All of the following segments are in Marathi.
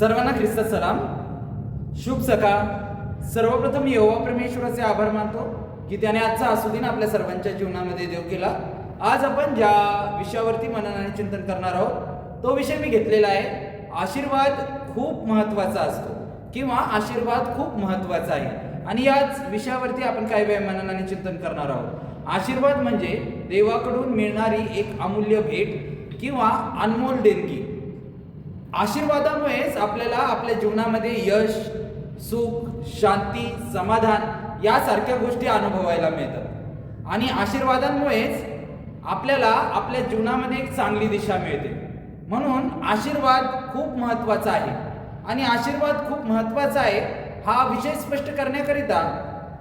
सर्वांना ख्रिस्त सलाम. शुभ सकाळ. सर्वप्रथम यहोवा परमेश्वराचे आभार मानतो की त्याने आजचा आसुदीन आपल्या सर्वांच्या जीवनामध्ये देव केला. आज आपण ज्या विषयावरती मननाने चिंतन करणार आहोत तो विषय मी घेतलेला आहे. आशीर्वाद खूप महत्त्वाचा असतो किंवा आशीर्वाद खूप महत्त्वाचा आहे. आणि याच विषयावरती आपण काही वेळ मननाने चिंतन करणार आहोत. आशीर्वाद म्हणजे देवाकडून मिळणारी एक अमूल्य भेट किंवा अनमोल देणगी. आशीर्वादामुळेच आपल्याला आपल्या जीवनामध्ये यश सुख शांती समाधान यासारख्या गोष्टी अनुभवायला मिळतात. आणि आशीर्वादांमुळेच आपल्याला आपल्या जीवनामध्ये एक चांगली दिशा मिळते. म्हणून आशीर्वाद खूप महत्त्वाचा आहे. आणि आशीर्वाद खूप महत्त्वाचा आहे हा विषय स्पष्ट करण्याकरिता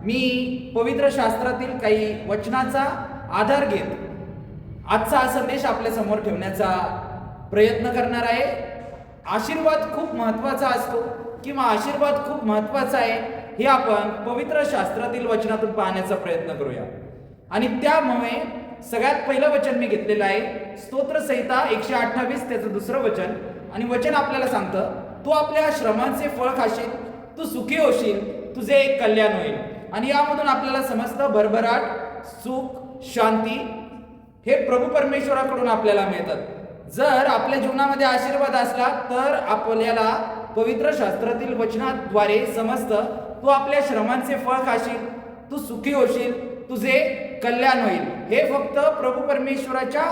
मी पवित्र शास्त्रातील काही वचनाचा आधार घेत आजचा हा संदेश आपल्यासमोर ठेवण्याचा प्रयत्न करणार आहे. आशीर्वाद खूप महत्त्वाचा असतो किंवा आशीर्वाद खूप महत्त्वाचा आहे हे आपण पवित्र शास्त्रातील वचनातून पाहण्याचा प्रयत्न करूया. आणि त्यामुळे सगळ्यात पहिलं वचन मी घेतलेलं आहे स्तोत्रसहिता एकशे अठ्ठावीस त्याचं दुसरं वचन. आणि वचन आपल्याला सांगतं तू आपल्या श्रमांचे फळ खाशील तू सुखी होशील तुझे एक कल्याण होईल. आणि यामधून आपल्याला समजतं भरभराट सुख शांती हे प्रभू परमेश्वराकडून आपल्याला मिळतात. जर आपल्या जीवनामध्ये आशीर्वाद असला तर आपल्याला पवित्र शास्त्रातील वचनाद्वारे समजतं तू आपल्या श्रमांचे फळ खाशील तू सुखी होशील तुझे कल्याण होईल. हे फक्त प्रभू परमेश्वराच्या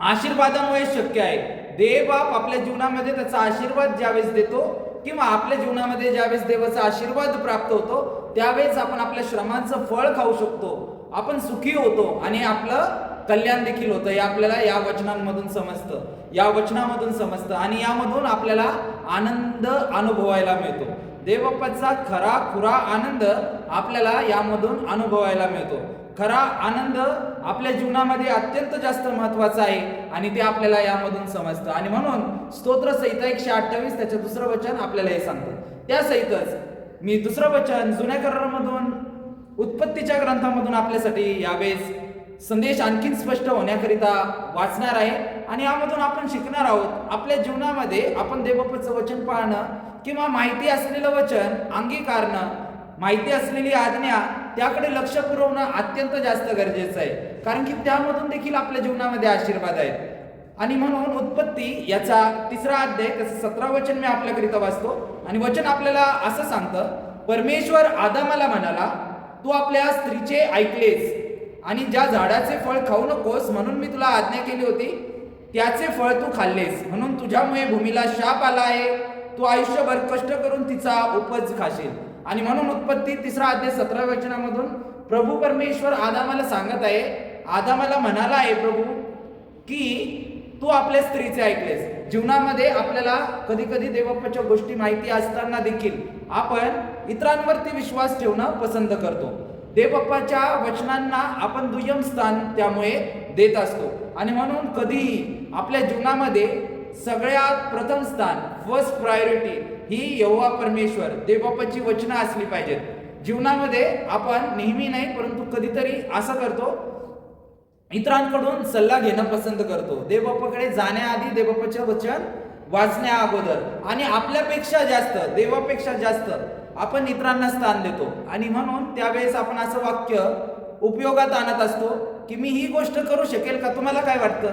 आशीर्वादामुळे शक्य आहे. देवबाप आपल्या जीवनामध्ये त्याचा आशीर्वाद ज्यावेळेस देतो किंवा आपल्या जीवनामध्ये ज्यावेळेस देवाचा आशीर्वाद प्राप्त होतो त्यावेळेस आपण आपल्या श्रमांचं फळ खाऊ शकतो. आपण सुखी होतो आणि आपलं कल्याण देखील होतं. हे आपल्याला या वचनांमधून समजतं. या वचनामधून समजतं. आणि यामधून आपल्याला आनंद अनुभवायला मिळतो. देवप्पाचा खरा खुरा आनंद आपल्याला यामधून अनुभवायला मिळतो. खरा आनंद आपल्या जीवनामध्ये अत्यंत जास्त महत्त्वाचा आहे आणि ते आपल्याला यामधून समजतं. आणि म्हणून स्तोत्र संहिता एकशे अठ्ठावीस त्याचं दुसरं वचन आपल्याला हे सांगतं. त्या सहितच मी दुसरं वचन जुन्या करारामधून उत्पत्तीच्या ग्रंथामधून आपल्यासाठी यावेळेस संदेश आणखीन स्पष्ट होण्याकरिता वाचणार आहे. आणि यामधून आपण शिकणार आहोत आपल्या जीवनामध्ये आपण देवबापाचं वचन पाहणं किंवा माहिती असलेलं वचन अंगीकारणं माहिती असलेली आज्ञा त्याकडे लक्ष पुरवणं अत्यंत जास्त गरजेचं आहे. कारण की त्यामधून देखील आपल्या जीवनामध्ये आशीर्वाद आहेत. आणि म्हणून उत्पत्ती याचा तिसरा अध्याय त्याचं सतरा वचन मी आपल्याकरिता वाचतो. आणि वचन आपल्याला असं सांगतं परमेश्वर आदामाला म्हणाला तू आपल्या स्त्रीचे ऐकलेस आणि ज्या झाडाचे फळ खाऊ नकोस म्हणून मी तुला आज्ञा केली होती त्याचे फळ तू खाल्लेस. म्हणून तुझ्यामुळे भूमीला शाप आला आहे. तू आयुष्यभर कष्ट करून तिचा उपज खाशील. आणि म्हणून उत्पत्ती तिसरा अध्याय सतरा वचनामधून प्रभू परमेश्वर आदामाला सांगत आहे आदामाला म्हणाला आहे प्रभू की तू आपल्या स्त्रीचे ऐकलेस. जीवनामध्ये आपल्याला कधी कधी देवप्पाच्या गोष्टी माहिती असताना देखील आपण इतरांवरती विश्वास ठेवणं पसंत करतो. देवबाप्पाच्या वचनांना आपण दुय्यम स्थान त्यामुळे देत असतो. आणि म्हणून कधीही आपल्या जीवनामध्ये सगळ्यात प्रथम स्थान फर्स्ट प्रायोरिटी ही यहोवा परमेश्वर देवबाप्पाची वचनं असली पाहिजेत. जीवनामध्ये आपण नेहमी नाही परंतु कधीतरी असं करतो. इतरांकडून सल्ला घेणं पसंत करतो. देवबाप्पाकडे जाण्याआधी देवबाप्पाचे वचन वाचण्या अगोदर. आणि आपल्यापेक्षा जास्त देवापेक्षा जास्त आपण इतरांना स्थान देतो. आणि म्हणून त्यावेळेस आपण असं वाक्य उपयोगात आणत असतो की मी ही गोष्ट करू शकेल का? तुम्हाला काय वाटतं?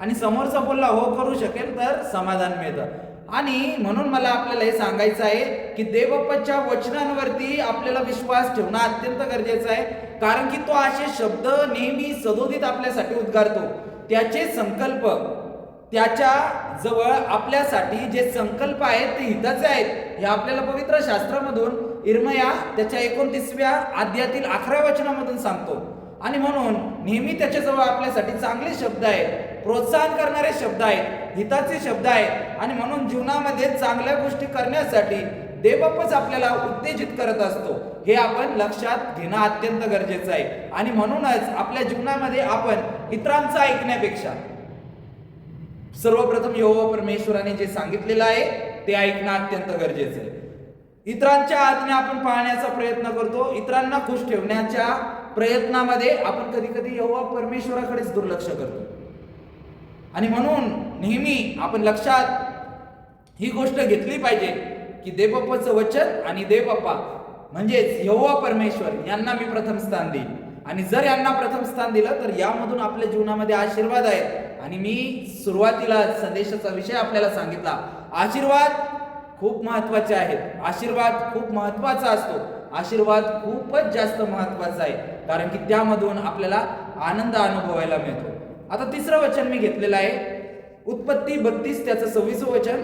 आणि समोरचा बोलला हो करू शकेल तर समाधान मिळतं. आणि म्हणून मला आपल्याला हे सांगायचं आहे की देवप्पाच्या वचनांवरती आपल्याला विश्वास ठेवणं अत्यंत गरजेचं आहे. कारण की तो असे शब्द नेहमी सदोदित आपल्यासाठी उद्गारतो. त्याचे संकल्प त्याच्या जवळ आपल्यासाठी जे संकल्प आहेत ते हिताचे आहेत हे आपल्याला पवित्र शास्त्रामधून इर्मया त्याच्या एकोणतीसव्या आद्यातील अकरा वचनामधून सांगतो. आणि म्हणून नेहमी त्याच्याजवळ आपल्यासाठी चांगले शब्द आहेत प्रोत्साहन करणारे शब्द आहेत हिताचे शब्द आहेत. आणि म्हणून जीवनामध्ये चांगल्या गोष्टी करण्यासाठी देवपच आपल्याला उत्तेजित करत असतो. हे आपण लक्षात घेणं अत्यंत गरजेचं आहे. आणि म्हणूनच आपल्या जीवनामध्ये आपण इतरांचं ऐकण्यापेक्षा सर्वप्रथम यहोवा परमेश्वराने जे सांगितलेलं आहे ते ऐकणं अत्यंत गरजेचं आहे. इतरांच्या आज्ञा आपण पाहण्याचा प्रयत्न करतो इतरांना खुश ठेवण्याच्या प्रयत्नामध्ये आपण कधी कधी यहोवा परमेश्वराकडेच दुर्लक्ष करतो. आणि म्हणून नेहमी आपण लक्षात ही गोष्ट घेतली पाहिजे की देवबाप्पाचं वचन आणि देवबाप्पा म्हणजेच यहोवा परमेश्वर यांना मी प्रथम स्थान देईन. आणि जर यांना प्रथम स्थान दिलं तर यामधून आपल्या जीवनामध्ये आशीर्वाद आहेत. आणि मी सुरुवातीला संदेशाचा विषय आपल्याला सांगितला. आशीर्वाद खूप महत्त्वाचे आहेत आशीर्वाद खूप महत्त्वाचा असतो. आशीर्वाद खूपच जास्त महत्त्वाचा आहे. कारण की त्यामधून आपल्याला आनंद अनुभवायला मिळतो. आता तिसरं वचन मी घेतलेलं आहे. उत्पत्ती बत्तीस त्याचं सव्वीसं वचन.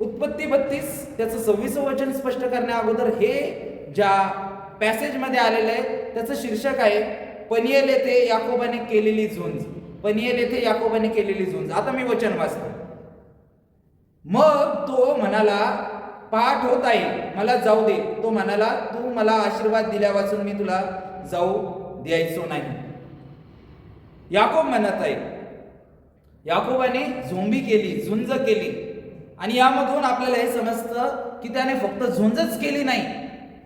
उत्पत्ती बत्तीस त्याचं सव्वीसं वचन स्पष्ट करण्या अगोदर हे ज्या पॅसेजमध्ये आलेलं आहे त्याचं शीर्षक आहे पनियल येथे याकोबाने केलेली झुंज. पनियल येथे याकोबाने केलेली झुंज. आता मी वचन वाचतो. मग तो म्हणाला पाठ होत आहे मला जाऊ दे. तो म्हणाला तू मला आशीर्वाद दिल्या वाचून मी तुला जाऊ द्यायचो नाही. याकोब म्हणत आहे याकोबाने झोंबी केली झुंज केली. आणि यामधून आपल्याला हे समजतं की त्याने फक्त झुंजच केली नाही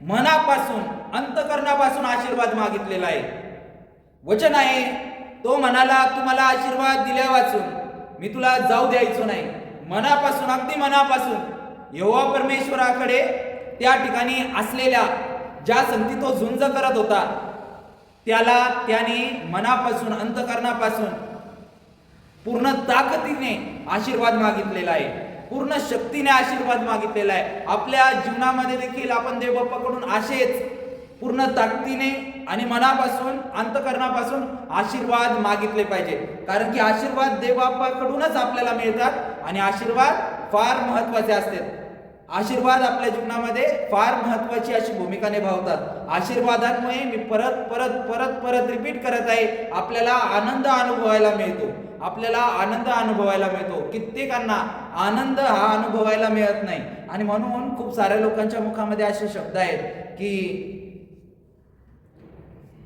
मनापासून अंतकरणापासून आशीर्वाद मागितलेला आहे. वचन आहे तो म्हणाला तू मला आशीर्वाद दिल्या वाचून मी तुला जाऊ द्यायचो नाही. मनापासून अगदी मनापासून. यहोवा परमेश्वराकडे त्या ठिकाणी असलेल्या ज्या संधी तो झुंज करत होता त्याला त्याने मनापासून अंतकरणापासून पूर्ण ताकदीने आशीर्वाद मागितलेला आहे. पूर्ण शक्तीने आशीर्वाद मागितलेला आहे. आपल्या जीवनामध्ये देखील आपण देवबाप्पाकडून असेच पूर्ण ताकदीने आणि मनापासून अंतकरणापासून आशीर्वाद मागितले पाहिजे. कारण की आशीर्वाद देवापाकडूनच आपल्याला मिळतात आणि आशीर्वाद फार महत्त्वाचे असतात. आशीर्वाद आपल्या जीवनामध्ये फार महत्वाची अशी भूमिका निभावतात. आशीर्वादांमुळे मी परत परत परत परत रिपीट करत आहे आपल्याला आनंद अनुभवायला मिळतो. आपल्याला आनंद अनुभवायला मिळतो. कित्येकांना आनंद हा अनुभवायला मिळत नाही. आणि म्हणून खूप साऱ्या लोकांच्या मुखामध्ये असे शब्द आहेत की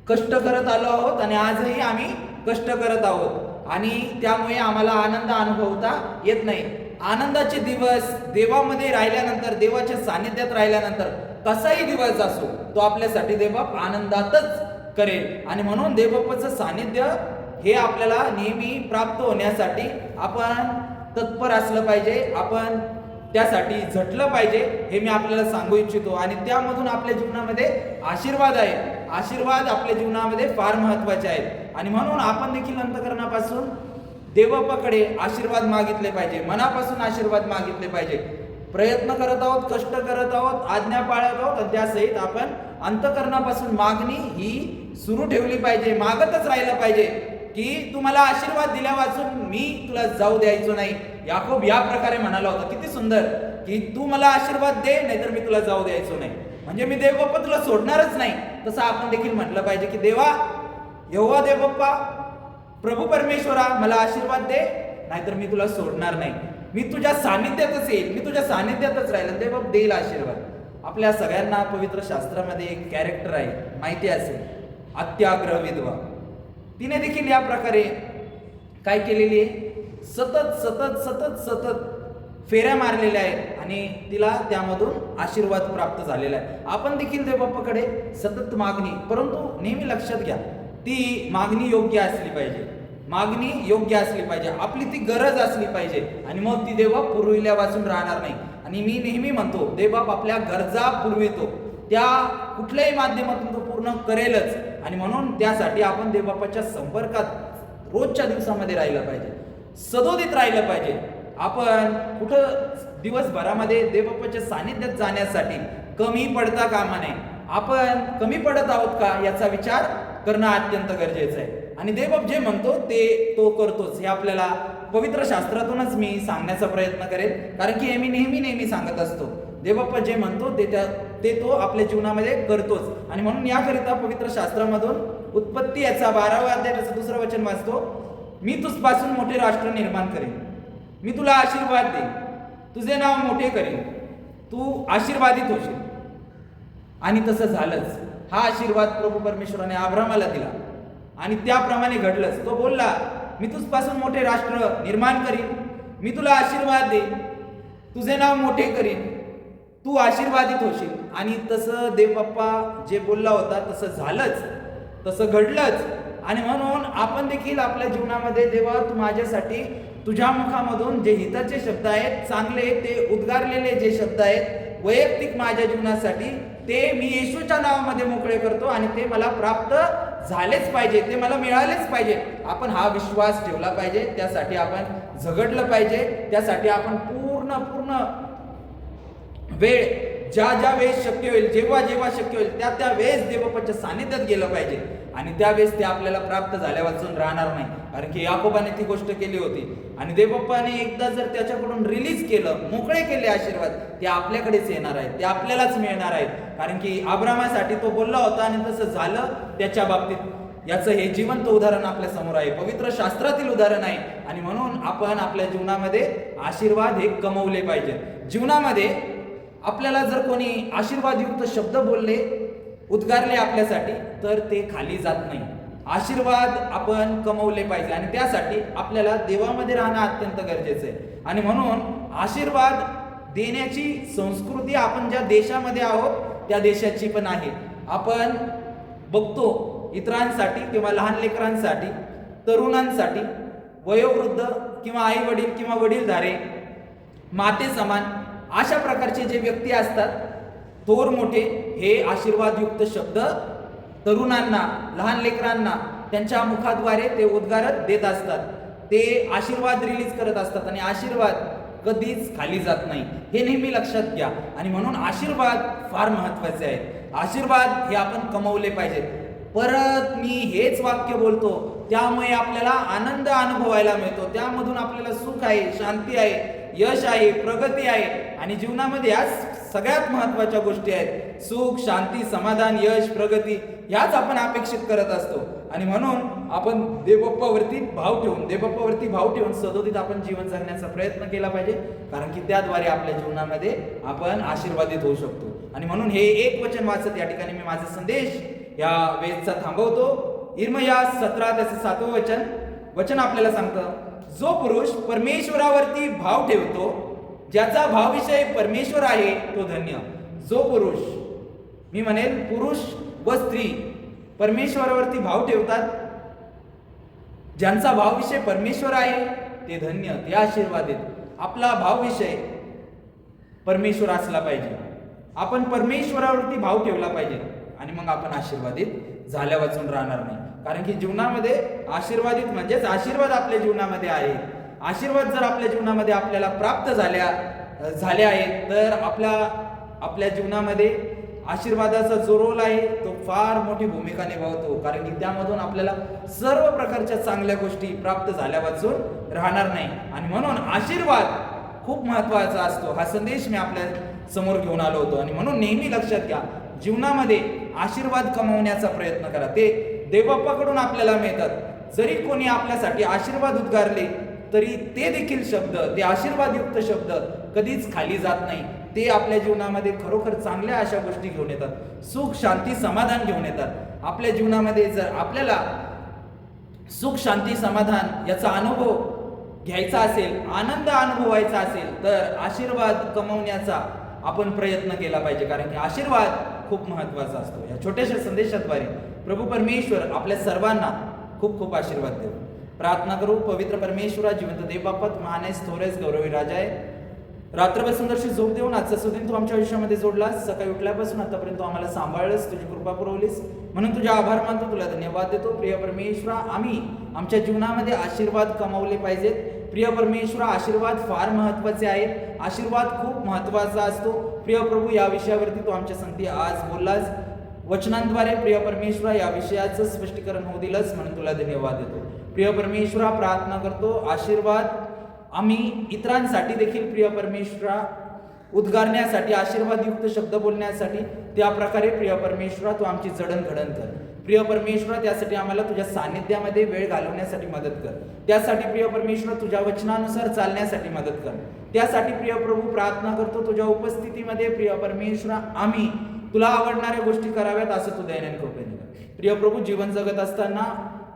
कष्ट करत आलो आहोत आणि आजही आम्ही कष्ट करत आहोत. आणि त्यामुळे आम्हाला आनंद अनुभवता येत नाही. आनंदाचे दिवस देवामध्ये राहिल्यानंतर देवाच्या सानिध्यात राहिल्यानंतर कसाही दिवस असो तो आपल्यासाठी देवबाप आनंदातच करेल. आणि म्हणून देवबापाचं सानिध्य हे आपल्याला नेहमी प्राप्त होण्यासाठी आपण तत्पर असलं पाहिजे. आपण त्यासाठी झटलं पाहिजे हे मी आपल्याला सांगू इच्छितो. आणि त्यामधून आपल्या जीवनामध्ये आशीर्वाद आहे. आशीर्वाद आपल्या जीवनामध्ये फार महत्त्वाचे आहेत. आणि म्हणून आपण देखील अंतकरणापासून देवबापाकडे आशीर्वाद मागितले पाहिजे. मनापासून आशीर्वाद मागितले पाहिजे. प्रयत्न करत आहोत कष्ट करत आहोत आज्ञा पाळत आहोत आणि त्यासहित आपण अंतकरणापासून मागणी ही सुरू ठेवली पाहिजे मागतच राहिलं पाहिजे. की तू मला आशीर्वाद दिल्या वाचून मी तुला जाऊ द्यायचो नाही. याकोब या प्रकारे म्हणाला होता किती सुंदर की तू मला आशीर्वाद दे नाहीतर मी तुला जाऊ द्यायचो नाही. म्हणजे मी देवबाप्पा तुला सोडणारच नाही. तसं आपण देखील म्हटलं पाहिजे की देवा यहोवा देवबाप्पा प्रभू परमेश्वरा मला आशीर्वाद दे नाहीतर मी तुला सोडणार नाही. मी तुझ्या सानिध्यातच येईल. मी तुझ्या सानिध्यातच राहील देवबाप देईल आशीर्वाद. आपल्या सगळ्यांना पवित्र शास्त्रामध्ये एक कॅरेक्टर आहे. माहिती असेल अत्याग्रह विधवा. तिने देखील या प्रकारे काय केलेली आहे? सतत सतत सतत सतत फेऱ्या मारलेल्या आहेत आणि तिला त्यामधून आशीर्वाद प्राप्त झालेला आहे. आपण देखील देवबाप्पाकडे सतत मागणी परंतु नेहमी लक्षात घ्या ती मागणी योग्य असली पाहिजे. मागणी योग्य असली पाहिजे. आपली ती गरज असली पाहिजे. आणि मग ती देवा पुरविल्या वाचून राहणार नाही. आणि मी नेहमी म्हणतो देवबाप आपल्या गरजा पुरवितो. त्या कुठल्याही माध्यमातून तो पूर्ण करेलच. आणि म्हणून त्यासाठी आपण देवबापाच्या संपर्कात रोजच्या दिवसामध्ये राहिलं पाहिजे. सदोदित राहिलं पाहिजे. आपण कुठं दिवसभरामध्ये देवबापाच्या सानिध्यात जाण्यासाठी कमी पडता कामा नये. आपण कमी पडत आहोत का याचा विचार करणं अत्यंत गरजेचं आहे. आणि देवबाप जे म्हणतो ते तो करतोच. हे आपल्याला पवित्र शास्त्रातूनच मी सांगण्याचा प्रयत्न करेन. कारण की हे मी नेहमी नेहमी सांगत असतो. देवबाप्पा जे म्हणतो ते त्या ते तो आपल्या जीवनामध्ये करतोच. आणि म्हणून याकरिता पवित्र शास्त्रामधून उत्पत्ती याचा बारावा अध्याय त्याचं दुसरं वचन वाचतो मी तुझपासून मोठे राष्ट्र निर्माण करेन. मी तुला आशीर्वाद देईन. तुझे नाव मोठे करेन. तू आशीर्वादित होशील. आणि तसं झालंच. हा आशीर्वाद प्रभू परमेश्वराने आभ्रामाला दिला. आणि त्याप्रमाणे घडलंच. तो बोलला मी तुझपासून मोठे राष्ट्र निर्माण करीन. मी तुला आशीर्वाद देईन. तुझे नाव मोठे करीन. तू आशीर्वादित होशील. आणि तसं देवबाप्पा जे बोलला होता तसं झालंच. तसं घडलंच. आणि म्हणून आपण देखील आपल्या जीवनामध्ये देवा तू माझ्यासाठी तुझ्या मुखामधून जे हिताचे शब्द आहेत चांगले ते उद्गारलेले जे शब्द आहेत वैयक्तिक माझ्या जीवनासाठी ते मी येशूच्या नावामध्ये मोकळे करतो आणि ते मला प्राप्त झालेच पाहिजे ते मला मिळालेच पाहिजे. आपण हा विश्वास ठेवला पाहिजे त्यासाठी आपण झगडलं पाहिजे त्यासाठी आपण पूर्ण पूर्ण वेळ ज्या ज्या वेळेस शक्य होईल जेव्हा जेव्हा शक्य होईल त्या त्या वेळेस देवबापाच्या सानिध्यात गेलं पाहिजे. आणि त्यावेळेस ते आपल्याला प्राप्त झाल्या वाचून राहणार नाही. कारण की याकोबाने ती गोष्ट केली होती. आणि देवप्पाने एकदा जर त्याच्याकडून रिलीज केलं मोकळे केले आशीर्वाद ते आपल्याकडेच येणार आहेत ते आपल्यालाच मिळणार आहेत. कारण की आब्रामासाठी तो बोलला होता आणि तसं झालं त्याच्या बाबतीत. याचं हे जिवंत उदाहरण आपल्यासमोर आहे. पवित्र शास्त्रातील उदाहरण आहे. आणि म्हणून आपण आपल्या जीवनामध्ये आशीर्वाद हे कमवले पाहिजेत. जीवनामध्ये आपल्याला जर कोणी आशीर्वादयुक्त शब्द बोलले उद्गारले आपल्यासाठी तर ते खाली जात नाही. आशीर्वाद आपण कमवले पाहिजे आणि त्यासाठी आपल्याला देवामध्ये राहणं अत्यंत गरजेचं आहे. आणि म्हणून आशीर्वाद देण्याची संस्कृती आपण ज्या देशामध्ये आहोत त्या देशाची पण आहे. आपण बघतो इतरांसाठी किंवा लहान लेकरांसाठी तरुणांसाठी वयोवृद्ध किंवा आई वडील किंवा वडीलधारे माते समान अशा प्रकारचे जे व्यक्ती असतात थोर मोठे हे आशीर्वादयुक्त शब्द तरुणांना लहान लेकरांना त्यांच्या मुखाद्वारे ते उद्गारत देत असतात. ते आशीर्वाद रिलीज करत असतात आणि आशीर्वाद कधीच खाली जात नाही. हे नेहमी लक्षात घ्या. आणि म्हणून आशीर्वाद फार महत्त्वाचे आहेत. आशीर्वाद हे आपण कमवले पाहिजेत परत मी हेच वाक्य बोलतो त्यामुळे आपल्याला आनंद अनुभवायला मिळतो. त्यामधून आपल्याला सुख आहे शांती आहे. यश आहे प्रगती आहे आणि जीवनामध्ये या सगळ्यात महत्त्वाच्या गोष्टी आहेत. सुख शांती समाधान यश प्रगती याच आपण अपेक्षित करत असतो. आणि म्हणून आपण देवबाप्पावरती भाव ठेवून देवबाप्पावरती भाव ठेवून सदोदित आपण जीवन जगण्याचा प्रयत्न केला पाहिजे. कारण की त्याद्वारे आपल्या जीवनामध्ये आपण आशीर्वादित होऊ शकतो. आणि म्हणून हे एक वचन वाचत या ठिकाणी मी माझा संदेश या वेदचा थांबवतो. इर्मया सतरा त्याचं सातवं वचन. वचन आपल्याला सांगतं जो पुरुष परमेश्वरावरती भाव ठेवतो ज्याचा भावविषय परमेश्वर आहे तो धन्य. जो पुरुष मी म्हणेल पुरुष व स्त्री परमेश्वरावरती भाव ठेवतात ज्यांचा भावविषय परमेश्वर आहे ते धन्य ते आशीर्वादित. आपला भावविषय परमेश्वर असला पाहिजे. आपण परमेश्वरावरती भाव ठेवला पाहिजे आणि मग आपण आशीर्वादित झाल्या वाचून राहणार नाही. कारण की जीवनामध्ये आशीर्वादित म्हणजेच आशीर्वाद आपल्या जीवनामध्ये आहे आशीर्वाद जर आपल्या जीवनामध्ये आपल्याला प्राप्त झाल्या झाले आहेत तर आपल्या आपल्या जीवनामध्ये आशीर्वादाचा जो रोल आहे तो फार मोठी भूमिका निभावतो. कारण की त्यामधून आपल्याला सर्व प्रकारच्या चांगल्या गोष्टी प्राप्त झाल्या वाचून राहणार नाही. आणि म्हणून आशीर्वाद खूप महत्त्वाचा असतो. हा संदेश मी आपल्यासमोर घेऊन आलो होतो. आणि म्हणून नेहमी लक्षात घ्या जीवनामध्ये आशीर्वाद कमवण्याचा प्रयत्न करा. ते देवबाप्पाकडून आपल्याला मिळतात. जरी कोणी आपल्यासाठी आशीर्वाद उद्गारले तरी ते देखील शब्द ते आशीर्वादयुक्त शब्द कधीच खाली जात नाही. ते आपल्या जीवनामध्ये खरोखर चांगल्या अशा गोष्टी घेऊन येतात. सुख शांती समाधान घेऊन येतात. आपल्या जीवनामध्ये जर आपल्याला सुख शांती समाधान याचा अनुभव घ्यायचा असेल आनंद अनुभवायचा असेल तर आशीर्वाद कमवण्याचा आपण प्रयत्न केला पाहिजे. कारण की आशीर्वाद खूप महत्त्वाचा असतो. या छोट्याशा संदेशाद्वारे प्रभू परमेश्वर आपल्या सर्वांना खूप खूप आशीर्वाद देऊ प्रार्थना करू पवित्र परमेश्वरा जिवंत देवबापत महानेस थोरेस गौरवी राजा आहे. रात्रभर संघर्ष झोप देऊन आजचा सुदिन तू आमच्या आयुष्यामध्ये जोडलास. सकाळी उठल्यापासून आतापर्यंत तू आम्हाला सांभाळलंस तुझी कृपा पुरवलीस. म्हणून तुझे आभार मानतो तुला धन्यवाद देतो. प्रिय परमेश्वरा आम्ही आमच्या जीवनामध्ये आशीर्वाद कमावले पाहिजेत. प्रिय परमेश्वर आशीर्वाद फार महत्त्वाचे आहेत. आशीर्वाद खूप महत्त्वाचा असतो. प्रिय प्रभू या विषयावरती तू आमच्या संगती आज बोललास. वचनांद्वारे प्रिय परमेश्वरा या विषयाचं स्पष्टीकरण होऊ दिलंच म्हणून तुला धन्यवाद देतो. प्रिय परमेश्वरा प्रार्थना करतो. आशीर्वाद आम्ही इतरांसाठी देखील प्रिय परमेश्वरा उद्गारण्यासाठी आशीर्वादयुक्त शब्द बोलण्यासाठी त्या प्रकारे प्रिय परमेश्वरा तू आमची जडणघडण कर. प्रिय परमेश्वर त्यासाठी आम्हाला तुझ्या सानिध्यामध्ये वेळ घालवण्यासाठी मदत कर. त्यासाठी प्रिय परमेश्वर तुझ्या वचनानुसार चालण्यासाठी मदत कर. त्यासाठी प्रिय प्रभू प्रार्थना करतो तुझ्या उपस्थितीमध्ये प्रिय परमेश्वर आम्ही तुला आवडणाऱ्या गोष्टी कराव्यात असं तू दैनंद कृपेने प्रिय प्रभू जीवन जगत असताना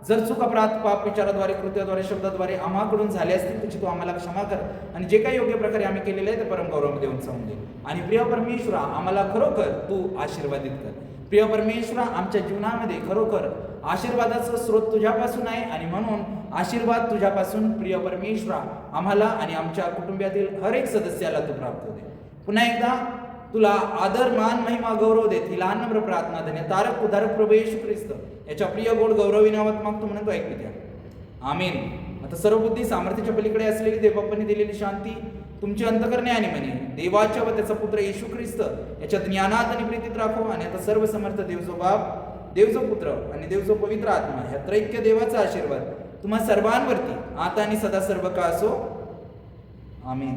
जर चुका अपराध पाप विचाराद्वारे कृत्याद्वारे शब्दाद्वारे आम्हाकडून झाले असतील तुझी तू आम्हाला क्षमा कर आणि जे काही योग्य प्रकारे आम्ही केलेले आहे ते परमगौरव देऊन सांगून दे. आणि प्रिय परमेश्वरा आम्हाला खरोखर तू आशीर्वादित कर. प्रिय परमेश्वर आमच्या जीवनामध्ये खरोखर आशीर्वादाचा स्रोत तुझ्यापासून आहे आणि म्हणून आशीर्वाद तुझ्यापासून प्रिय परमेश्वरा आम्हाला आणि आमच्या कुटुंबातील हर एक सदस्याला तू प्राप्त होते पुन्हा एकदा तुला आदर मान महिमा गौरव देत ही लहान नम्र प्रार्थना धन्य तारक उदारक प्रभू येशू ख्रिस्त याच्या प्रिय गोड गौरवी नावात मागतो म्हणून तो ऐकू द्या. आमेन. आता सर्व बुद्धी सामर्थ्याच्या पलीकडे असलेली देवबापांनी दिलेली शांती तुमची अंतकरणे आणि म्हणे देवाच्या व त्याचा पुत्र येशू ख्रिस्त याच्या ज्ञानात आणि प्रीतीत राखो आणि आता सर्व समर्थ देवजो बाप देवजो पुत्र आणि देवजो पवित्र आत्मा ह्या त्रैक्य देवाचा आशीर्वाद तुम्हा सर्वांवरती. आता आणि सदा सर्व का असो आमीन.